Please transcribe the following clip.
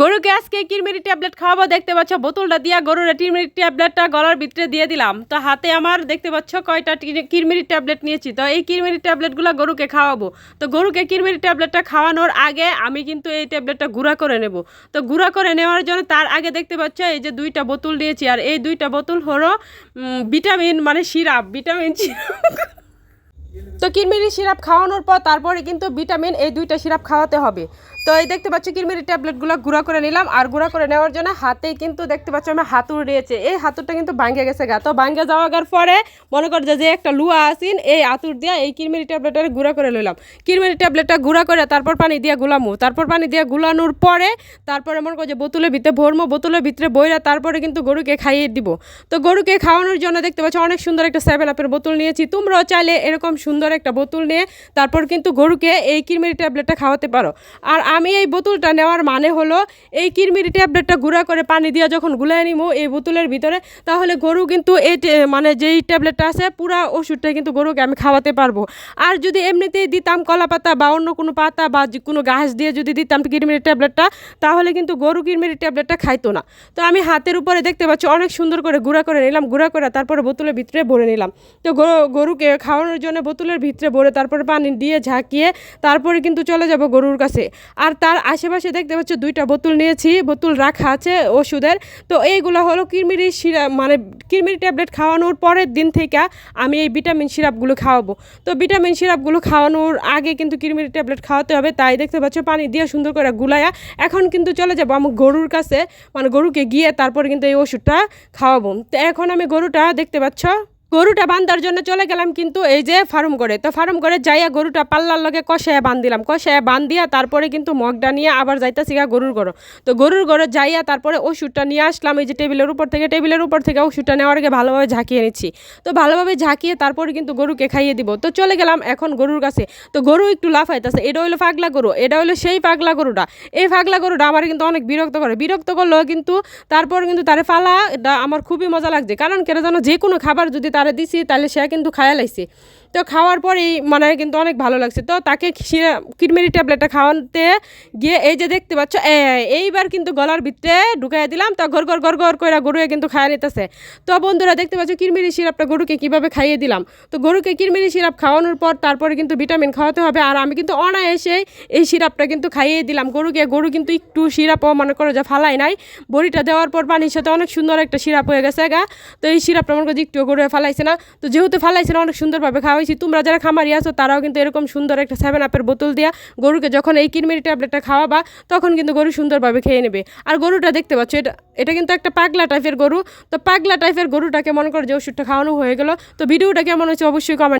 গরুকে আজকে কিরমিরি ট্যাবলেট খাওয়াবো, দেখতে পাচ্ছ বোতলটা দিয়া গরুর কিরমিরি ট্যাবলেটটা গলার ভিতরে দিয়ে দিলাম। তো হাতে আমার দেখতে পাচ্ছ কয়টা কিরমিরি ট্যাবলেট নিয়েছি। তো এই কিরমিরি ট্যাবলেটগুলো গরুকে খাওয়াবো। তো গরুকে কিরমিরি ট্যাবলেটটা খাওয়ানোর আগে আমি কিন্তু এই ট্যাবলেটটা গুঁড়া করে নেব। তো গুঁড়া করে নেওয়ার জন্য তার আগে দেখতে পাচ্ছ এই যে দুইটা বোতল নিয়েছি। আর এই দুইটা বোতল হলো ভিটামিন মানে সিরাপ, ভিটামিন সিরাপ। তো কিরমিরি সিরাপ খাওয়ানোর পর তারপরে কিন্তু ভিটামিন এই দুইটা সিরাপ খাওয়াতে হবে। তো এই দেখতে পাচ্ছ কিরমিরি ট্যাবলেটগুলো গুঁড়া করে নিলাম, আর গুঁড়া করে নেওয়ার জন্য হাতে কিন্তু দেখতে পাচ্ছ আমার হাতুর রয়েছে। এই হাতুরটা কিন্তু ভাঙ্গে গেছে গা। তো ভাঙ্গে যাওয়ার পরে মনে কর যে একটা লুয়া আসিন এই আতুর দিয়ে এই কিরমিরি ট্যাবলেটটা গুঁড়া করে নিলাম। কিরমিরি ট্যাবলেটটা গুঁড়া করে তারপর পানি দিয়ে গুলামু। তারপর পানি দিয়ে গুলানোর পরে তারপরে মনে কর যে বোতলের ভিতরে ভরমো, বোতলের ভিতরে বইরা তারপরে কিন্তু গরুকে খাইয়ে দিব। তো গরুকে খাওয়ানোর জন্য দেখতে পাচ্ছ অনেক সুন্দর একটা সেভেন আপের বোতল নিয়েছি। তোমরাও চাইলে এরকম সুন্দর একটা বোতল নিয়ে তারপর কিন্তু গরুকে এই কিরমিরি ট্যাবলেটটা খাওয়াতে পারো। আর আমি এই বোতলটা নেওয়ার মানে হলো, এই কিরমিরি ট্যাবলেটটা গুঁড়া করে পানি দিয়ে যখন গুলাই নিবো এই বোতলের ভিতরে, তাহলে গরু কিন্তু এই মানে যেই ট্যাবলেটটা আছে, পুরা ওষুধটা কিন্তু গরুকে আমি খাওয়াতে পারব। আর যদি এমনিতেই দিতাম কলা পাতা বা অন্য কোনো পাতা বা কোনো গাছ দিয়ে যদি দিতাম কিরমিরি ট্যাবলেটটা, তাহলে কিন্তু গরু কিরমিরি ট্যাবলেটটা খাইতো না। তো আমি হাতের উপরে দেখতে পাচ্ছি অনেক সুন্দর করে গুঁড়া করে নিলাম, গুঁড়া করে তারপরে বোতলের ভিতরে ভরে নিলাম। তো গরু- গরুকে খাওয়ানোর জন্য বোতলের ভিতরে ভরে তারপরে পানি দিয়ে ঝাঁকিয়ে তারপরে কিন্তু চলে যাব গরুর কাছে। আর তার আশেপাশে দেখতে পাচ্ছ দুইটা বোতল নিয়েছি, বোতল রাখা আছে ওষুধের। তো এইগুলো হলো কিরমিরি সিরাপ মানে কিরমিরি ট্যাবলেট খাওয়ানোর পরের দিন থেকে আমি এই ভিটামিন সিরাপগুলো খাওয়াবো। তো ভিটামিন সিরাপগুলো খাওয়ানোর আগে কিন্তু কিরমিরি ট্যাবলেট খাওয়াতে হবে, তাই দেখতে পাচ্ছ পানি দিয়ে সুন্দর করে গুলায়া এখন কিন্তু চলে যাব আমার গরুর কাছে মানে গরুকে গিয়ে তারপরে কিন্তু এই ওষুধটা খাওয়াবো। তো এখন আমি গরুটা দেখতে পাচ্ছ গরুটা বান্ধার জন্য চলে গেলাম কিন্তু এই যে ফার্ম করে তো ফার্ম করে যাইয়া গরুটা পাল্লার লগে কষায় বান দিলাম। কষায় বান দিয়া তারপরে কিন্তু মগটা নিয়ে আবার যাইতেছি গা গরুর গরু তো গরুর গরু যাইয়া তারপরে ওষুধটা নিয়ে আসলাম। এই যে টেবিলের উপর থেকে, টেবিলের উপর থেকে ওষুধটা নেওয়ার আগে ভালোভাবে ঝাঁকিয়ে নিচ্ছি। তো ভালোভাবে ঝাঁকিয়ে তারপরে কিন্তু গরুকে খাইয়ে দিব। তো চলে গেলাম এখন গরুর কাছে। তো গরু একটু লাফাইতেছে। এটা হলো পাগলা গরু, এটা হলো সেই পাগলা গরুটা। এই পাগলা গরুটা আমার কিন্তু অনেক বিরক্ত করে। বিরক্ত করলেও কিন্তু তারপর কিন্তু তার ফালা আমার খুবই মজা লাগছে। কারণ কেন জানো, যে কোনো খাবার যদি তারে দিছি তাহলে সে কিন্তু খায়া লাইছে তো খাওয়ার পরেই মানে কিন্তু অনেক ভালো লাগছে। তো তাকে কিডমেরি ট্যাবলেটটা খাওয়াতে গিয়ে এই যে দেখতে পাচ্ছ এইবার কিন্তু গলার ভিতরে ঢুকাই দিলাম, তা ঘর ঘর ঘর ঘর করে গরুয়ে কিন্তু খাইয়ে নিতেছে। তো বন্ধুরা দেখতে পাচ্ছ কিরমিরি সিরাপটা গরুকে কীভাবে খাইয়ে দিলাম। তো গরুকে কিরমিরি সিরাপ খাওয়ানোর পর তারপরে কিন্তু ভিটামিন খাওয়াতে হবে, আর আমি কিন্তু অনায়াসে এই সিরাপটা কিন্তু খাইয়ে দিলাম। গরুকে গরু কিন্তু একটু সিরাপও মনে করো যে ফালাই নাই। বড়িটা দেওয়ার পর পানির সাথে অনেক সুন্দর একটা সিরাপ হয়ে গেছে গা। তো এই সিরাপটা মনে করো একটু গরু ফালাইছে না। তো যেহেতু ফালাইছে না, অনেক সুন্দরভাবে খাওয়াইছি, তোমরা যারা খামারি আছো, তারাও কিন্তু এরকম সুন্দর একটা সেভেন আপের বোতল দিয়া গরুকে যখন এই কিরমিরি ট্যাবলেটটা খাওয়াবা, তখন কিন্তু গরু সুন্দরভাবে খেয়ে নেবে। আর গরুটা দেখতে পাচ্ছ, এটা এটা কিন্তু একটা পাগলা টাইপের গরু। তো পাগলা টাইপের গরুটাকে মনে করো যে ওষুধটা খাওয়ানো হয়ে গেল। তো ভিডিওটা কেমন হয়েছে অবশ্যই কমেন্ট